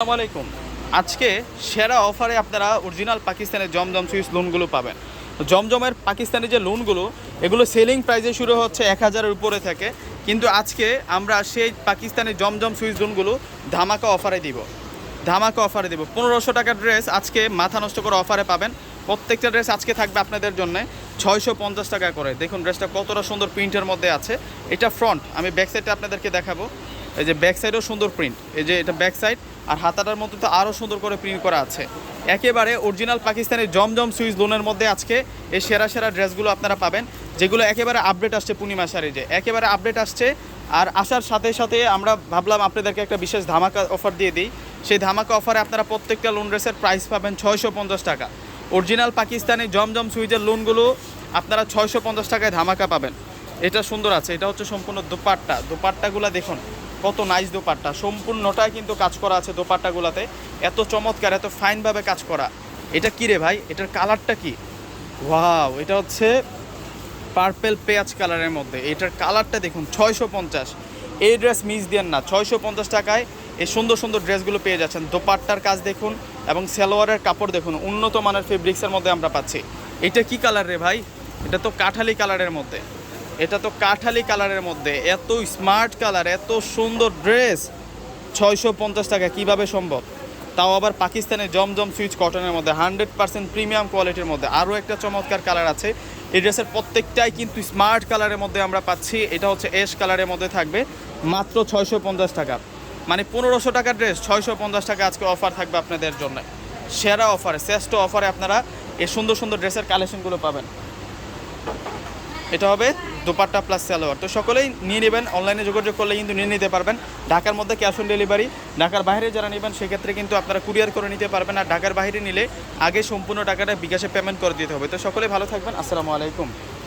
আসসালামু আলাইকুম। আজকে সেরা অফারে আপনারা অরিজিনাল পাকিস্তানের জমজম সুইস লোনগুলো পাবেন। জমজমের পাকিস্তানি যে লোনগুলো, এগুলো সেলিং প্রাইসে শুরু হচ্ছে এক হাজারের উপরে থাকে। কিন্তু আজকে আমরা সেই পাকিস্তানি জমজম সুইস লোনগুলো ধামাকা অফারে দিব। ধামাকা অফারে দিব। পনেরোশো টাকার ড্রেস আজকে মাথা নষ্ট করে অফারে পাবেন। প্রত্যেকটা ড্রেস আজকে থাকবে আপনাদের জন্য ছয়শো পঞ্চাশ টাকা করে। দেখুন ড্রেসটা কতটা সুন্দর প্রিন্টের মধ্যে আছে। এটা ফ্রন্ট আমি ব্যাক সাইডটা আপনাদেরকে দেখাবো। এই যে ব্যাক সাইডেও সুন্দর প্রিন্ট এই যে এটা ব্যাক সাইড আর হাতাটার মধ্যে তো আরও সুন্দর করে প্রিন্ট করা আছে। একেবারে অরিজিনাল পাকিস্তানের জমজম সুইচ লোনের মধ্যে আজকে এই সেরা সেরা ড্রেসগুলো আপনারা পাবেন, যেগুলো একেবারে আপডেট আসছে পূর্ণিমা যে। একেবারে আপডেট আসছে আর আসার সাথে সাথে আমরা ভাবলাম আপনাদেরকে একটা বিশেষ ধামাকা অফার দিয়ে দিই। সেই ধামাকা অফারে আপনারা প্রত্যেকটা লোন ড্রেসের প্রাইস পাবেন ছয়শো পঞ্চাশ টাকা। অরিজিনাল পাকিস্তানি জমজম সুইচের লোনগুলো আপনারা ছয়শো পঞ্চাশ টাকায় ধামাকা পাবেন। এটা সুন্দর আছে, এটা হচ্ছে সম্পূর্ণ দোপাট্টা। দোপাট্টাগুলা দেখুন কত নাইস দোপাট্টা। সম্পূর্ণটাই কিন্তু কাজ করা আছে দোপাট্টাগুলাতে। এত চমৎকার, এত ফাইনভাবে কাজ করা। এটা কি রে ভাই? এটার কালারটা কি? ওয়াও এটা হচ্ছে পার্পেল পেঁয়াজ কালারের মধ্যে। এটার কালারটা দেখুন, ছয়শো পঞ্চাশ। এই ড্রেস মিস দেন না। ছয়শো পঞ্চাশ টাকায় এই সুন্দর সুন্দর ড্রেসগুলো পেয়ে যাচ্ছেন। দোপাট্টার কাজ দেখুন এবং সালোয়ারের কাপড় দেখুন। উন্নত মানের ফেব্রিক্সের মধ্যে আমরা পাচ্ছি। এটা কি কালার রে ভাই? এটা তো কাঠালি কালারের মধ্যে। এটা তো কাঠালি কালারের মধ্যে, এত স্মার্ট কালার, এত সুন্দর ড্রেস, ছয়শো পঞ্চাশ টাকা, কীভাবে সম্ভব? তাও আবার পাকিস্তানের জমজম সুইচ কটনের মধ্যে, হান্ড্রেড পার্সেন্ট প্রিমিয়াম কোয়ালিটির মধ্যে, আরও একটা চমৎকার কালার আছে। এই ড্রেসের প্রত্যেকটাই কিন্তু স্মার্ট কালারের মধ্যে আমরা পাচ্ছি, এটা হচ্ছে এস কালারের মধ্যে থাকবে, মাত্র ছয়শো পঞ্চাশ টাকা। মানে পনেরোশো টাকার ড্রেস, ছয়শো পঞ্চাশ টাকা আজকে অফার থাকবে আপনাদের জন্য। সেরা অফারে, শ্রেষ্ঠ অফারে আপনারা এই সুন্দর সুন্দর ড্রেসের কালেকশনগুলো পাবেন। এটা হবে দোপাট্টা প্লাস সালোয়ার তো সকলেই নিয়ে নেবেন অনলাইনে যোগাযোগ করলে কিন্তু নিয়ে নিতে পারবেন। ঢাকার মধ্যে ক্যাশ অন ডেলিভারি ঢাকার বাইরে যারা নেবেন, সেক্ষেত্রে কিন্তু আপনারা কুরিয়ার করে নিতে পারবেন আর ঢাকার বাইরে নিলে আগে সম্পূর্ণ টাকাটা বিকাশে পেমেন্ট করে দিতে হবে। তো সকলেই ভালো থাকবেন, আসসালামু আলাইকুম।